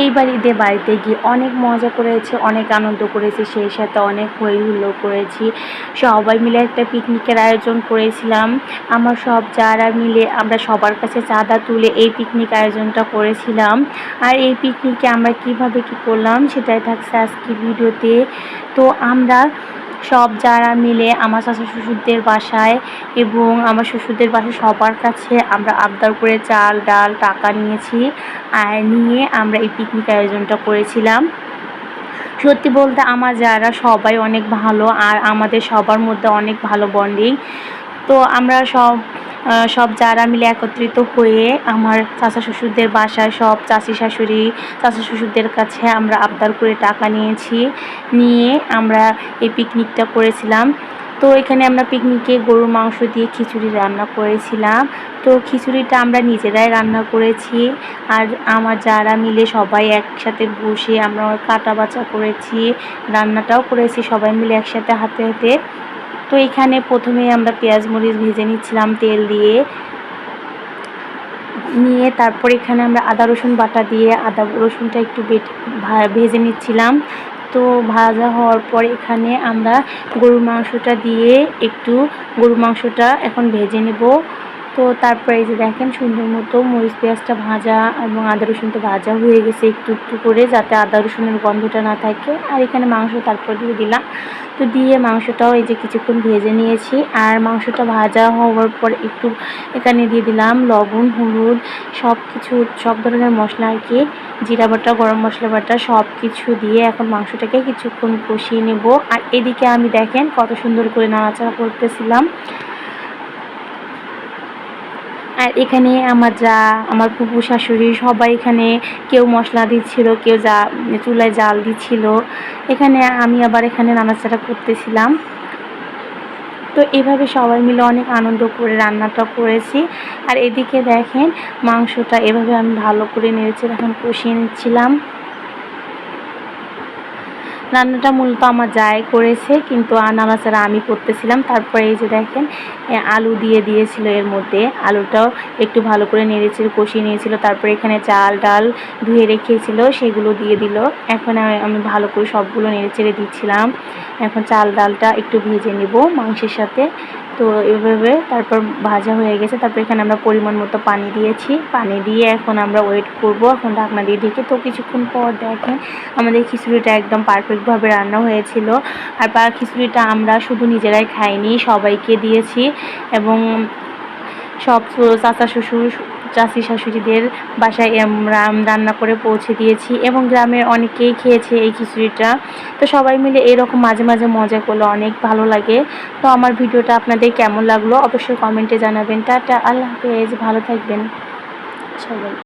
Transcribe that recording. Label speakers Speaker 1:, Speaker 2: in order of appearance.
Speaker 1: এইবার ঈদে বাড়িতে গিয়ে অনেক মজা করেছি, অনেক আনন্দ করেছি, সেই সাথে অনেক হই হুল্লো করেছি। সবাই মিলে একটা পিকনিকের আয়োজন করেছিলাম। আমার সব যারা মিলে আমরা সবার কাছে চাঁদা তুলে এই পিকনিক আয়োজনটা করেছিলাম। আর এই পিকনিকে আমরা কীভাবে কি করলাম, সেটাই থাকছে আজকের ভিডিওতে। তো আমরা সব যারা মিলে আমার শাশুড়ি শ্বশুরদের বাসায় এবং আমার শ্বশুরদের বাসায় সবার কাছে আমরা আবদার করে চাল, ডাল, টাকা নিয়েছি আর নিয়ে আমরা এই পিকনিক আয়োজনটা করেছিলাম। সত্যি বলতে আমার যারা সবাই অনেক ভালো আর আমাদের সবার মধ্যে অনেক ভালো বন্ডিং তো আমরা সব সব যারা মিলে একত্রিত হয়ে আমার চাচা শ্বশুরদের বাসায়, সব চাচি শাশুড়ি, চাচা শ্বশুরদের কাছে আমরা আবদার করে টাকা নিয়েছি, নিয়ে আমরা এই পিকনিকটা করেছিলাম। তো এখানে আমরা পিকনিকে গরুর মাংস দিয়ে খিচুড়ি রান্না করেছিলাম। তো খিচুড়িটা আমরা নিজেরাই রান্না করেছি আর আমার যারা মিলে সবাই একসাথে বসে আমরা কাটা বাছা করেছি, রান্নাটাও করেছি, সবাই মিলে একসাথে হাতে হাতে। তো এখানে প্রথমে আমরা পেঁয়াজ মরিচ ভেজে নিচ্ছিলাম তেল দিয়ে। নিয়ে তারপর এখানে আমরা আদা, রসুন বাটা দিয়ে আদা, রসুনটা একটু ভেজে নিচ্ছিলাম। তো ভাজা হওয়ার পর এখানে আমরা গরুর মাংসটা দিয়ে একটু গরুর মাংসটা এখন ভেজে নেব। তো তারপরে এই যে দেখেন সুন্দর মতো মরিচ পেঁয়াজটা ভাজা এবং আদা রসুনটা ভাজা হয়ে গেছে একটু একটু করে, যাতে আদা রসুনের গন্ধটা না থাকে। আর এখানে মাংস তারপর দিয়ে দিলাম। তো দিয়ে মাংসটাও এই যে কিছুক্ষণ ভেজে নিয়েছি। আর মাংসটা ভাজা হওয়ার পর একটু এখানে দিয়ে দিলাম লবণ, হলুদ সব কিছু সব ধরনের মশলা আর কি। জিরা বাটা, গরম মশলা বাটা সব কিছু দিয়ে এখন মাংসটাকে কিছুক্ষণ কষিয়ে নেব। আর এদিকে আমি দেখেন কত সুন্দর করে নাড়াচাড়া করতেছিলাম। আর এখানে আমার যা, আমার ফুপু শাশুড়ি সবাই এখানে কেউ মশলা দিচ্ছিল, কেউ যা, চুলায় জাল দিচ্ছিল। এখানে আমি আবার এখানে নানাচাড়া করতেছিলাম। তো এভাবে সবাই মিলে অনেক আনন্দ করে রান্নাটা করেছি। আর এদিকে দেখেন মাংসটা এভাবে আমি ভালো করে নেড়েছি এখন কষিয়ে নিচ্ছিলাম। রান্নাটা মূলত আমার যাই করেছে, কিন্তু নাড়াচাড়া আমি করতেছিলাম। তারপরে এই যে দেখেন আলু দিয়ে দিয়েছিল এর মধ্যে। আলুটাও একটু ভালো করে নেড়েছে কষিয়ে নিয়েছিল। তারপরে এখানে চাল, ডাল ধুয়ে রেখেছিল, সেগুলো দিয়ে দিল। এখন আমি ভালো করে সবগুলো নেড়ে চেড়ে দিচ্ছিলাম। এখন চাল, ডালটা একটু ভেজে নেব মাংসের সাথে। তো এভাবে তারপর ভাজা হয়ে গেছে। তারপর এখানে আমরা পরিমাণ মতো পানি দিয়েছি। পানি দিয়ে এখন আমরা ওয়েট করব। এখন ঢাকনা দিয়ে ঢেকে তো কিছুক্ষণ পর দেখেন, আমাদের খিচুড়িটা একদম পারফেক্টভাবে রান্না হয়েছিল। আর পা খিচুড়িটা আমরা শুধু নিজেরাই খাইনি, সবাইকে দিয়েছি এবং সব চাচা শ্বশুর চাষি শাশুড়িদের বাসায় রান্না করে পৌঁছে দিয়েছি এবং গ্রামের অনেকেই খেয়েছে এই খিচুড়িটা। তো সবাই মিলে এরকম মাঝে মাঝে মজা করলে, অনেক ভালো লাগে। তো আমার ভিডিওটা আপনাদের কেমন লাগল অবশ্যই কমেন্টে জানাবেন। টাটা, আল্লাহ হাফেজ, ভালো থাকবেন সবাই।